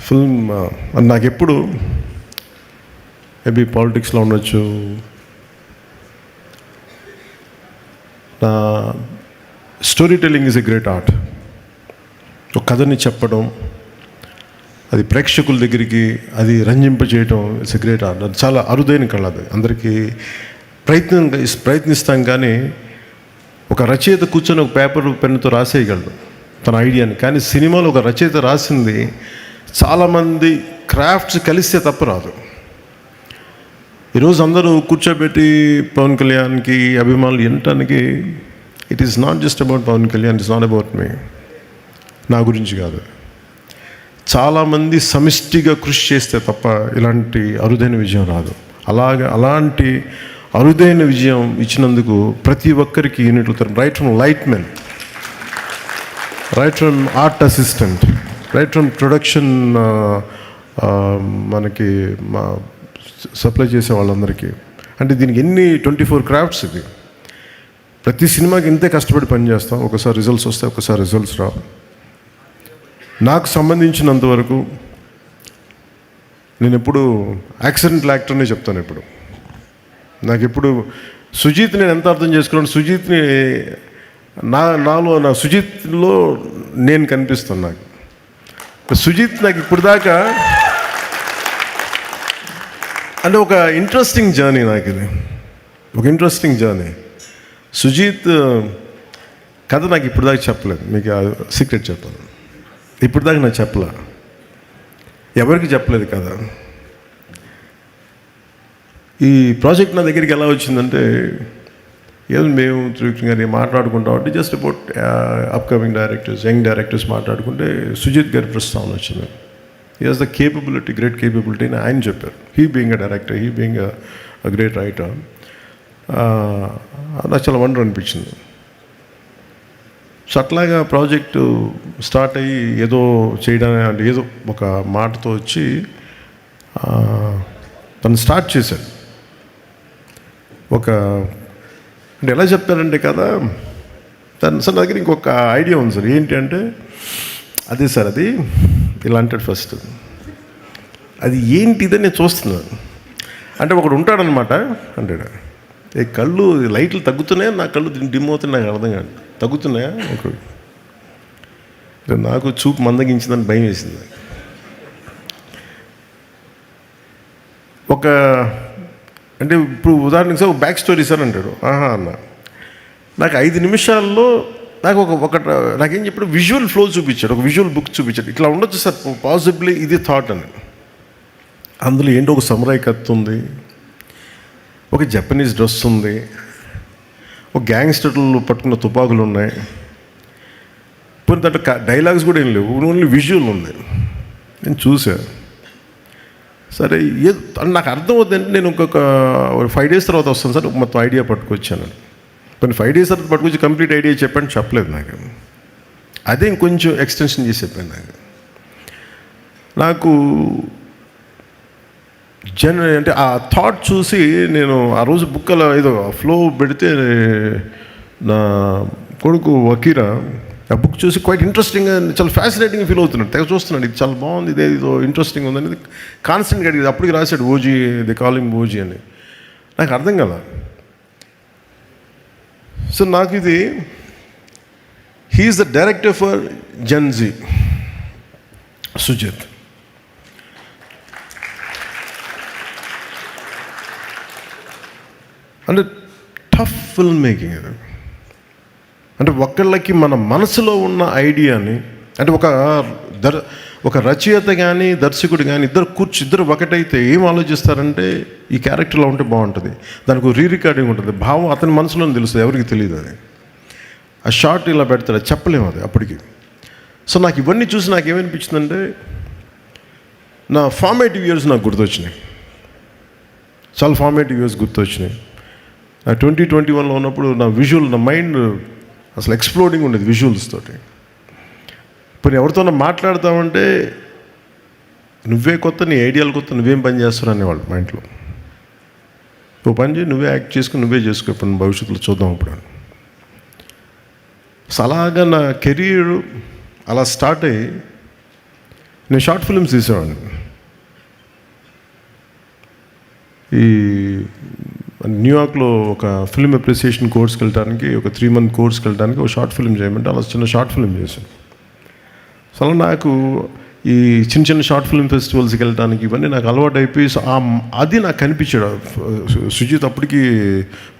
Film అది నాకు ఎప్పుడు మేబీ పాలిటిక్స్లో ఉండొచ్చు. నా story telling is a great art. ఒక కథని చెప్పడం అది ప్రేక్షకుల దగ్గరికి అది రంజింప చేయడం ఇట్స్ ఎ గ్రేట్ ఆర్ట్. అది చాలా అరుదైన కళ అది. అందరికీ ప్రయత్నం ప్రయత్నిస్తాం కానీ ఒక రచయిత కూర్చొని ఒక పేపర్ పెన్నుతో రాసేయగలడు తన ఐడియాని. కానీ సినిమాలో ఒక రచయిత రాసింది చాలామంది క్రాఫ్ట్స్ కలిస్తే తప్ప రాదు. ఈరోజు అందరూ కూర్చోబెట్టి పవన్ కళ్యాణ్కి అభిమానులు వినటానికి it is not just about Pavan Kalyan it's not about me నా గురించి కాదు. చాలామంది సమిష్టిగా కృషి చేస్తే తప్ప ఇలాంటి అరుదైన విజయం రాదు. అలాగే అలాంటి అరుదైన విజయం ఇచ్చినందుకు ప్రతి ఒక్కరికి యూనిట్లు right from light men right from art assistant right from production మనకి మా సప్లై చేసే వాళ్ళందరికీ. అంటే దీనికి ఎన్ని ట్వంటీ ఫోర్ క్రాఫ్ట్స్ ఇది? ప్రతి సినిమాకి ఇంతే కష్టపడి పనిచేస్తాం ఒకసారి రిజల్ట్స్ వస్తాయి ఒకసారి రిజల్ట్స్ రావు. నాకు సంబంధించినంత వరకు నేను ఎప్పుడు యాక్సిడెంట్ యాక్టర్నే చెప్తాను ఇప్పుడు నాకు ఎప్పుడు సుజీత్ నేను ఎంత అర్థం చేసుకున్నాను సుజీత్ని నా నాలో నా సుజిత్లో నేను కనిపిస్తాను నాకు. సుజిత్ నాకు ఇప్పుడు దాకా అంటే ఒక ఇంట్రెస్టింగ్ జర్నీ నాకు ఇది. ఒక ఇంట్రెస్టింగ్ జర్నీ సుజీత్ కథ నాకు ఇప్పుడు దాకా చెప్పలేదు. మీకు సీక్రెట్ చెప్పాను ఇప్పుడు దాకా నాకు చెప్పలే. ఎవరికి చెప్పలేదు కదా ఈ ప్రాజెక్ట్ నా దగ్గరికి ఎలా వచ్చిందంటే ఏదో మేము త్రివిక్రమ్ గారిని మాట్లాడుకుంటాం అంటే just about upcoming directors young directors మాట్లాడుకుంటే సుజిత్ గారి ప్రస్తావన వచ్చింది. ఈ has the capability great capability అని ఆయన చెప్పారు. He being a director he being a great writer నాకు చాలా వండర్ అనిపించింది. సో అట్లాగా ప్రాజెక్టు స్టార్ట్ అయ్యి ఏదో చేయడానికి అంటే ఏదో ఒక మాటతో వచ్చి తను స్టార్ట్ చేశాడు. ఒక అంటే ఎలా చెప్తారంటే కదా తను సార్ నా దగ్గర ఇంకొక ఐడియా ఉంది సార్. ఏంటి అంటే అదే సార్ అది ఇలా అంటాడు ఫస్ట్. అది ఏంటిదని నేను చూస్తున్నాను అంటే ఒకడు ఉంటాడనమాట అంటాడు. ఏ కళ్ళు లైట్లు తగ్గుతున్నాయా? నా కళ్ళు డిమ్ అవుతున్నాయి నాకు అర్థం కాదు. తగ్గుతున్నాయా? ఒక నాకు చూపు మందగించిందని భయం వేసింది. ఒక అంటే ఇప్పుడు ఉదాహరణకి సార్ బ్యాక్ స్టోరీ సార్ అంటాడు ఆహా అన్న. నాకు ఐదు నిమిషాల్లో నాకు ఒక ఒక నాకేం చెప్పాడు? విజువల్ ఫ్లో చూపించాడు ఒక విజువల్ బుక్ చూపించాడు. ఇట్లా ఉండొచ్చు సార్ పాసిబిలీ ఇది థాట్ అని. అందులో ఏంటో ఒక సమురాయి కత్తి ఉంది ఒక జపనీస్ డ్రెస్ ఉంది ఒక గ్యాంగ్స్టర్లు పట్టుకున్న తుపాకులు ఉన్నాయి. పోనీ దాంట్లో డైలాగ్స్ కూడా ఏం లేవు ఓన్లీ విజువల్ ఉంది. నేను చూశాను సరే ఏ నాకు అర్థం అవుతుందంటే నేను ఇంకొక ఫైవ్ డేస్ తర్వాత వస్తాను సార్ మొత్తం ఐడియా పట్టుకొచ్చాను. కొన్ని ఫైవ్ డేస్ తర్వాత పట్టుకొచ్చి కంప్లీట్ ఐడియా చెప్పండి చెప్పలేదు నాకు. అదే ఇంకొంచెం ఎక్స్టెన్షన్ చేసి చెప్పాను నాకు. నాకు జన అంటే ఆ థాట్ చూసి నేను ఆ రోజు బుక్ అలా ఏదో ఫ్లో పెడితే నా కొడుకు వకీరా ఆ బుక్ చూసి క్వైట్ ఇంట్రెస్టింగ్ చాలా ఫ్యాసినేటింగ్ ఫీల్ అవుతున్నాడు. తెగ చూస్తున్నాడు ఇది చాలా బాగుంది ఇదే ఇదో ఇంట్రెస్టింగ్ ఉందని కాన్స్టెంట్గా అడిగింది. అప్పటికి రాశాడు ఓజీ ది కాలింగ్ ఓజీ అని. నాకు అర్థం కదా సో నాకు ఇది he is the director for gen Z Sujith అంటే టఫ్ ఫిల్మ్ మేకింగ్ ఇది అంటే ఒకళ్ళకి మన మనసులో ఉన్న ఐడియాని అంటే ఒక దర్ ఒక రచయిత కానీ దర్శకుడు కానీ ఇద్దరు కూర్చు ఇద్దరు ఒకటైతే ఏం ఆలోచిస్తారంటే ఈ క్యారెక్టర్లో ఉంటే బాగుంటుంది. దానికి రీ రికార్డింగ్ ఉంటుంది. భావం అతని మనసులో తెలుస్తుంది ఎవరికి తెలియదు అది. ఆ షార్ట్ ఇలా పెడతాడు చెప్పలేము అది అప్పటికి. సో నాకు ఇవన్నీ చూసి నాకు ఏమనిపించిందంటే నా ఫార్మేటివ్ ఇయర్స్ నాకు గుర్తొచ్చినాయి. చాలా ఫార్మేటివ్ ఇయర్స్ గుర్తొచ్చినాయి. నా ట్వంటీ ట్వంటీ వన్లో ఉన్నప్పుడు నా విజువల్ నా మైండ్ అసలు ఎక్స్ప్లోడింగ్ ఉండేది విజువల్స్ తోటి. ఇప్పుడు ఎవరితోనో మాట్లాడతామంటే నువ్వే కొత్త నీ ఐడియాలు కొత్త నువ్వేం పని చేస్తున్నావు? అనేవాళ్ళు మా ఇంట్లో. నువ్వు పని చేయి నువ్వే యాక్ట్ చేసుకుని నువ్వే చేసుకో ఇప్పుడు భవిష్యత్తులో చూద్దాం ఇప్పుడు అని. అలాగా నా కెరీర్ అలా స్టార్ట్ అయ్యి నేను షార్ట్ ఫిల్మ్స్ తీసేవాడిని. ఈ న్యూయార్క్లో ఒక ఫిల్మ్ అప్రిసియేషన్ కోర్స్కి వెళ్ళడానికి ఒక త్రీ మంత్ కోర్స్కి వెళ్ళడానికి ఒక షార్ట్ ఫిల్మ్ చేయమంటే అలా చిన్న షార్ట్ ఫిల్మ్ చేశాను సో అలా నాకు ఈ చిన్న చిన్న షార్ట్ ఫిల్మ్ ఫెస్టివల్స్కి వెళ్ళడానికి ఇవన్నీ నాకు అలవాటు అయిపోయి ఆ అది నాకు కనిపించాడు. సుజిత్ అప్పటికి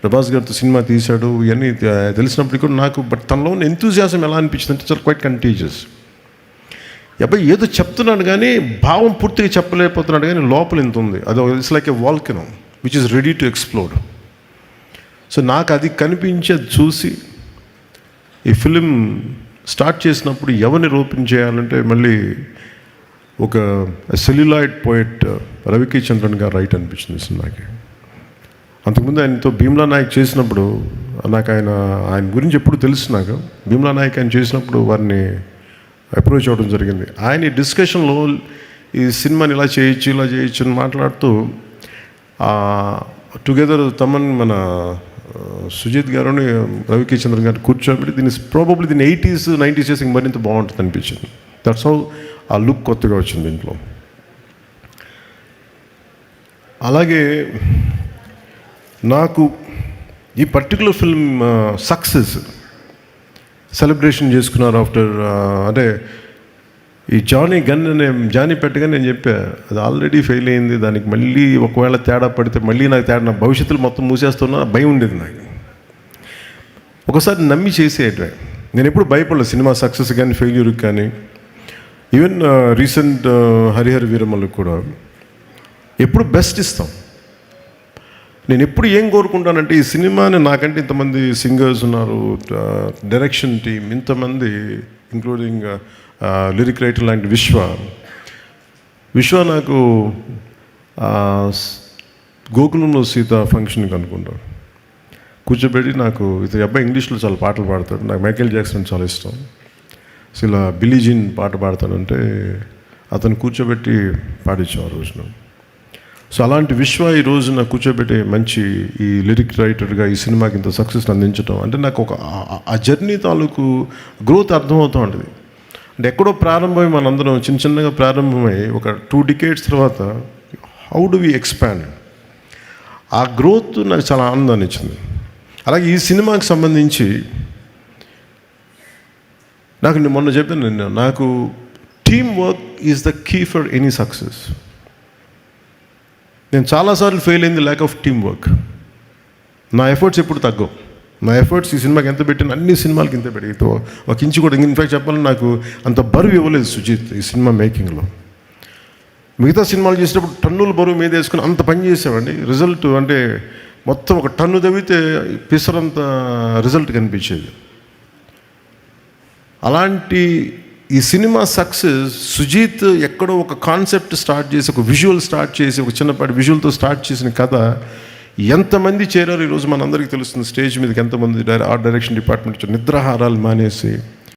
ప్రభాస్ గారితో సినిమా తీశాడు ఇవన్నీ తెలిసినప్పటికీ కూడా నాకు బట్ తనలో ఉన్న ఎంతూజియాసం ఎలా అనిపించింది అంటే చాలా క్వైట్ కంటీజియస్ అబ్బాయి ఏదో చెప్తున్నాడు కానీ భావం పూర్తిగా చెప్పలేకపోతున్నాడు కానీ లోపల ఎంత ఉంది. అది it's like a volcano which is ready to explore so నాకు అది కనిపించేది చూసి ఈ ఫిలిం స్టార్ట్ చేసినప్పుడు ఎవరిని రూపం చేయాలంటే మళ్ళీ ఒక సెల్యులాయిడ్ పోయిట్ రవికి చంద్రన్ గారు రైట్ అనిపించింది సినిమాకి. అంతకుముందు ఆయనతో భీమ్లా నాయక్ చేసినప్పుడు నాకు ఆయన ఆయన గురించి ఎప్పుడు తెలుసు నాకు. భీమ్లా నాయక్ ఆయన చేసినప్పుడు వారిని అప్రోచ్ అవ్వడం జరిగింది. ఆయన ఈ డిస్కషన్లో ఈ సినిమాని ఇలా చేయొచ్చు ఇలా చేయొచ్చు అని మాట్లాడుతూ టుగెదర్ తమన్ మన సుజిత్ గారుని రవికి చంద్రన్ గారు కూర్చోబెట్టి దీన్ని ప్రాబబ్లీ దీన్ని ఎయిటీస్ నైంటీస్ చేసి మరింత బాగుంటుంది అనిపించింది. దట్స్ హౌ ఆ లుక్ కొత్తగా వచ్చింది దీంట్లో అలాగే నాకు ఈ పర్టికులర్ ఫిల్మ్ సక్సెస్ సెలబ్రేషన్ చేసుకున్నారు ఆఫ్టర్ అంటే ఈ జానీ గన్ నేను జానీ పెట్టగా నేను చెప్పా అది ఆల్రెడీ ఫెయిల్ అయింది దానికి మళ్ళీ ఒకవేళ తేడా పడితే మళ్ళీ నాకు తేడా నా భవిష్యత్తులో మొత్తం మూసేస్తున్నా భయం ఉండేది నాకు. ఒకసారి నమ్మి చేసేయటమే. నేను ఎప్పుడు భయపడలేదు సినిమా సక్సెస్ కానీ ఫెయిల్యూర్కి కానీ. Even recent uh, uh, Harihara వీరమ్మలకు కూడా. ఎప్పుడు బెస్ట్ ఇస్తాం. నేను ఎప్పుడు ఏం కోరుకుంటానంటే ఈ సినిమాని నాకంటే ఇంతమంది సింగర్స్ ఉన్నారు uh, డైరెక్షన్ టీం ఇంతమంది ఇంక్లూడింగ్ లిరిక్ రైటర్ లాంటి విశ్వ. విశ్వ నాకు గోకులంలో సీత ఫంక్షన్కి అనుకుంటాడు. కూర్చోబెట్టి నాకు ఇతని అబ్బాయి ఇంగ్లీష్లో చాలా పాటలు పాడతాడు. నాకు మైకేల్ జాక్సన్ చాలా ఇష్టం. సో ఇలా బిలీజిన్ పాట పాడతానంటే అతను కూర్చోబెట్టి పాడించాం ఆ రోజున. సో అలాంటి విశ్వ ఈ రోజున కూర్చోబెట్టి మంచి ఈ లిరిక్ రైటర్గా ఈ సినిమాకి ఇంత సక్సెస్ అందించడం అంటే నాకు ఒక ఆ జర్నీ తాలూకు గ్రోత్ అర్థమవుతూ ఉంటుంది. అంటే ఎక్కడో ప్రారంభమై మనందరం చిన్న చిన్నగా ప్రారంభమై ఒక టూ డికేట్స్ తర్వాత హౌ డు వి ఎక్స్పాండ్ ఆ గ్రోత్ నాకు చాలా ఆనందాన్ని ఇచ్చింది. అలాగే ఈ సినిమాకి సంబంధించి నాకు నేను మొన్న చెప్పాను నేను నాకు team work is the key for any success నేను చాలాసార్లు ఫెయిల్ అయింది ల్యాక్ ఆఫ్ టీమ్ వర్క్ నా ఎఫర్ట్స్ ఎప్పుడు తగ్గవు. నా ఎఫర్ట్స్ ఈ సినిమాకి ఎంత పెట్టిన అన్ని సినిమాలకి ఇంత పెట్టి ఒక ఇంచు కూడా ఇన్ఫాక్ట్ చెప్పాలని నాకు అంత బరువు ఇవ్వలేదు సుజిత్ ఈ సినిమా మేకింగ్లో మిగతా సినిమాలు చేసినప్పుడు టన్నుల బరువు మీద వేసుకుని అంత పని చేసామండి రిజల్ట్ అంటే మొత్తం ఒక టన్ను తవ్వితే పిసరంత రిజల్ట్ కనిపించేది. అలాంటి ఈ సినిమా సక్సెస్ సుజీత్ ఎక్కడో ఒక కాన్సెప్ట్ స్టార్ట్ చేసి ఒక విజువల్ స్టార్ట్ చేసి ఒక చిన్నపాటి విజువల్తో స్టార్ట్ చేసిన కథ ఎంతమంది చేరారు? ఈరోజు మనందరికీ తెలుస్తుంది స్టేజ్ మీదకి ఎంతమంది ఆ ఆర్ట్ డైరెక్షన్ డిపార్ట్మెంట్ నిద్రాహారాలు మానేసి